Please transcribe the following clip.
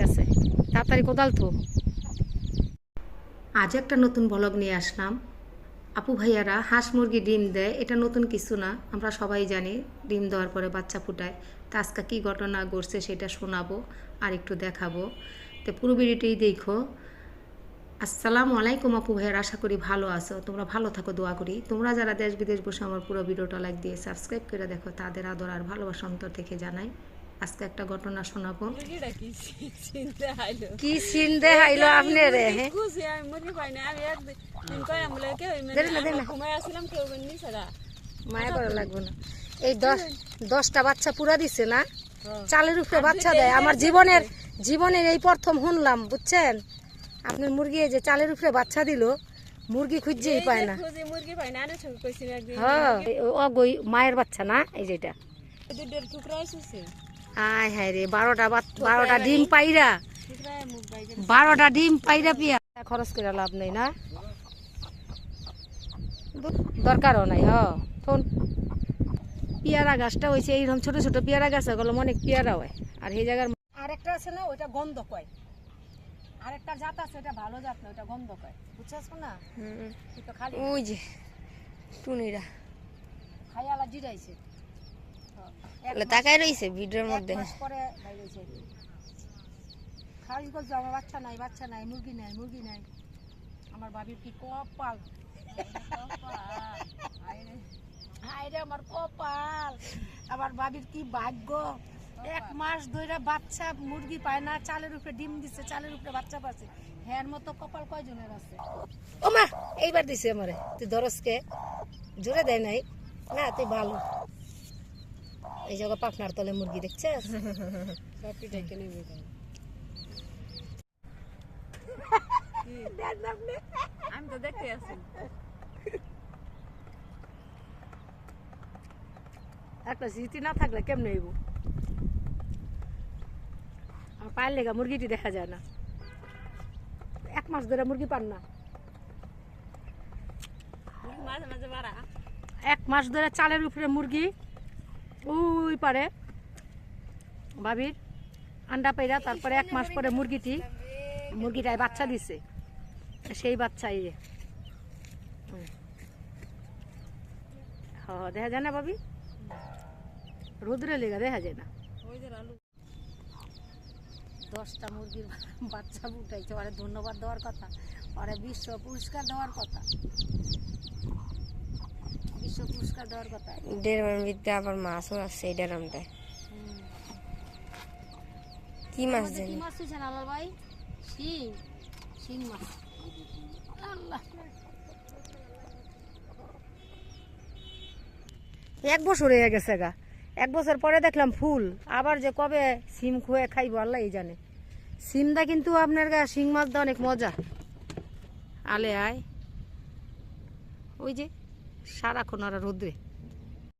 হইতাছে তাড়াতাড়ি কোদাল তো। আজ একটা নতুন ব্লগ নিয়ে আসলাম। আপু ভাইয়ারা, হাঁস মুরগি ডিম দেয়, এটা নতুন কিছু না। আমরা সবাই জানি ডিম দেওয়ার পরে বাচ্চা ফুটায়। তা আজকে কী ঘটনা ঘটছে সেটা শোনাবো আর একটু দেখাবো। তো পুরো ভিডিওটাই দেখো। আসসালামু আলাইকুম আপু ভাইয়ার, আশা করি ভালো আছো। তোমরা ভালো থাকো, দোয়া করি। তোমরা যারা দেশ বিদেশ বসে আমার পুরো ভিডিওটা লাইক দিয়ে সাবস্ক্রাইব করে দেখো, তাদের আদর আর ভালোবাসা অন্তর থেকে জানাই। আজকে একটা ঘটনা শোনাবো। কি হাইলো? সিন দেখাইলো আপনি রে? মায়া করা লাগবে না। এই দশ দশটা বাচ্চা পুরা দিছে না? চালের উপরে বাচ্চা দেয়। আমার জীবনের জীবনের এই প্রথম শুনলাম বুঝছেন? আপনার মুরগি এই যে চালের উপরে বাচ্চা দিল মুরগি খুঁজছেই পায় না। হ্যাঁ মায়ের বাচ্চা না? এই যেটা দুধের টুকরা এসেছে আয় হায় রে বারোটা বারোটা ডিম পাইরা। বারোটা ডিম পাইরা পিয়া। খরচ করে লাভ নেই না? দরকারও নাই হ ফোন পেয়ারা গাছটা হয়েছে এইরকম ছোট ছোট পেয়ারা গাছ ওগুলো অনেক পেয়ারা হয়। আর এই জায়গার আরেকটা আছে না ওইটা গন্ধ কয়। আরেকটা জাত আছে ওটা ভালো জাত না ওটা গন্ধ কয়। বুঝছিস না? ওই যে টুনিরা। খাইয়ালা জিরাইছে। তাকাই রইছে ভিডিওর মধ্যে। আমার বাচ্চা নাই বাচ্চা নাই মুরগি নাই মুরগি নাই। আমার বাবির কি কপাল? হায়রে আমার কপাল। আমার বাবির কি ভাগ্য? এক মাস ধরে বাচ্চা মুরগি পায় না চালের উপরে ডিম দিছে চালের উপরে বাচ্চা পাচ্ছে হ্যার মতো কপাল কয়জনের আছে? ও মা এইবার দিছে আমারে। তুই দরসকে জোরে দেয় নাই। না তুই ভালো। এই জায়গা পাখনার তলে মুরগি বেকার আমি তো দেখতে আছি। একটা স্মৃতি না থাকলে কেমনে হইব? পায়ের লেগা মুরগিটি দেখা যায় না। এক মাস ধরে মুরগি পান না। মাঝে মাঝে বাড়া এক মাস ধরে চালের উপরে মুরগি। ওই পারে। ভাবির আন্ডা পাইরা তারপরে এক মাস পরে মুরগিটি মুরগিটায় বাচ্চা দিছে। সেই বাচ্চা ইয়ে হ, দেখা যায় না ভাবি রোদ্রে লেগা দেখা যায় না। দশটা মুরগির বাচ্চা ফুটাইছে ওরে ধন্যবাদ দেওয়ার কথা। ওরে বিশ্ব পুরস্কার দেওয়ার কথা। পুরস্কার দেওয়ার কথা? দেড় মাস ভিতরে আবার মাছও আছে এই ড্রামটায় কি মাছ জানি কি মাছ হয়েছে না ভাই? শিং। শিং মাছ। আল্লাহ। এক বছর হয়ে গেছে গা। এক বছর পরে দেখলাম ফুল। আবার যে কবে সিম খুয়ে খাইবো আল্লাহ জানে। সিমটা কিন্তু আপনার গা শিং মাছটা অনেক মজা। আলে আয়। ওই যে সারাক্ষণ ওরা রোদ্রে।